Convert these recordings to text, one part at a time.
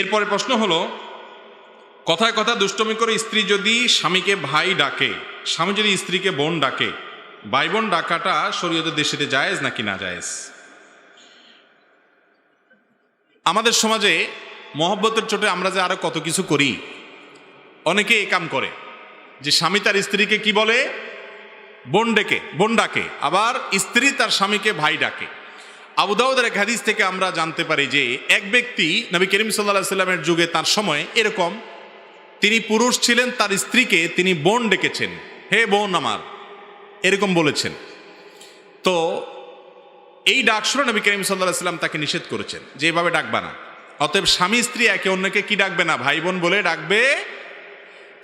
এরপরে প্রশ্ন হলো, কথায় কথা দুষ্টমি করে স্ত্রী যদি স্বামীকে ভাই ডাকে, স্বামী যদি স্ত্রীকে বোন ডাকে ভাই বোন ডাকাটা শরীয়তের দেশেতে জায়েজ নাকি না জায়েজ? আমাদের সমাজে মহব্বতের চোটে আমরা যে আরও কত কিছু করি, অনেকে এ কাম করে যে স্বামী তার স্ত্রীকে কি বলে? বোন ডেকে, বোন ডাকে, আবার স্ত্রী তার স্বামীকে ভাই ডাকে। আবু দাউদের এক হাদিস থেকে আমরা জানতে পারি যে এক ব্যক্তি নবী করিম সাল্লাহ সাল্লামের যুগে তার সময় এরকম, তিনি পুরুষ ছিলেন, তার স্ত্রীকে তিনি বোন ডেকেছেন। হে বোন আমার, এরকম বলেছেন। তো এই ডাক শুনে নবী করিম সাল্লাহ সাল্লাম তাকে নিষেধ করেছেন যে এভাবে ডাকবা না। অতএব স্বামী স্ত্রী একে অন্যকে কি ডাকবে না? ভাই বোন বলে ডাকবে।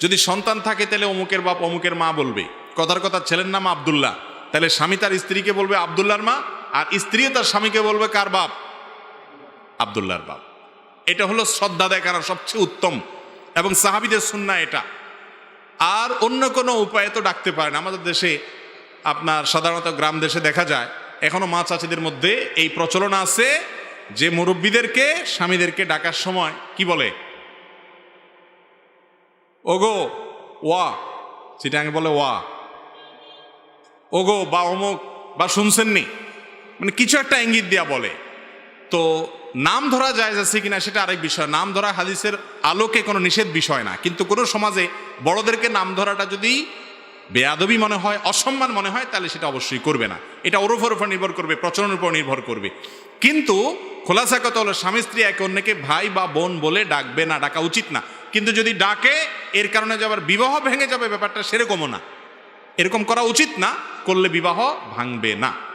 যদি সন্তান থাকে তাহলে অমুকের বাপ অমুকের মা বলবে। কথার কথা ছেলের নাম আবদুল্লাহ। তাহলে স্বামী তার স্ত্রীকে বলবে আবদুল্লার মা আর স্ত্রীও তার স্বামীকে বলবে, কার বাপ? আবদুল্লাহর বাপ। এটা হলো শ্রদ্ধা দেখানোর সবচেয়ে উত্তম এবং সাহাবিদের সুন্না এটা। আর অন্য কোনো উপায়ে তো ডাকতে পারে না। আমাদের দেশে আপনার সাধারণত গ্রাম দেশে দেখা যায়, এখনও মা চাচিদের মধ্যে এই প্রচলন আছে যে মুরব্বীদেরকে, স্বামীদেরকে ডাকার সময় কি বলে? ওগো, ওয়া। চিটাঙ্গে বলে ওয়া। ওগো, বা অমুক, বা শুনছেননি? মানে কিছু একটা ইঙ্গিত দেয়া বলে। তো নাম ধরা যায় যাচ্ছে কিনা সেটা আরেক বিষয়। নাম ধরা হাদিসের আলোকে কোনো নিষেধ বিষয় না। কিন্তু কোনো সমাজে বড়দেরকে নাম ধরাটা যদি বেয়াদবি মনে হয়, অসম্মান মনে হয়, তাহলে সেটা অবশ্যই করবে না। এটা ওর উপর উপর নির্ভর করবে প্রচলনের উপর নির্ভর করবে। কিন্তু খোলাসা কথা হলো, স্বামী স্ত্রী একে অন্যকে ভাই বা বোন বলে ডাকবে না, ডাকা উচিত না। কিন্তু যদি ডাকে, এর কারণে যে আবার বিবাহ ভেঙে যাবে, ব্যাপারটা সেরকমও না। এরকম করা উচিত না, করলে বিবাহ ভাঙবে না।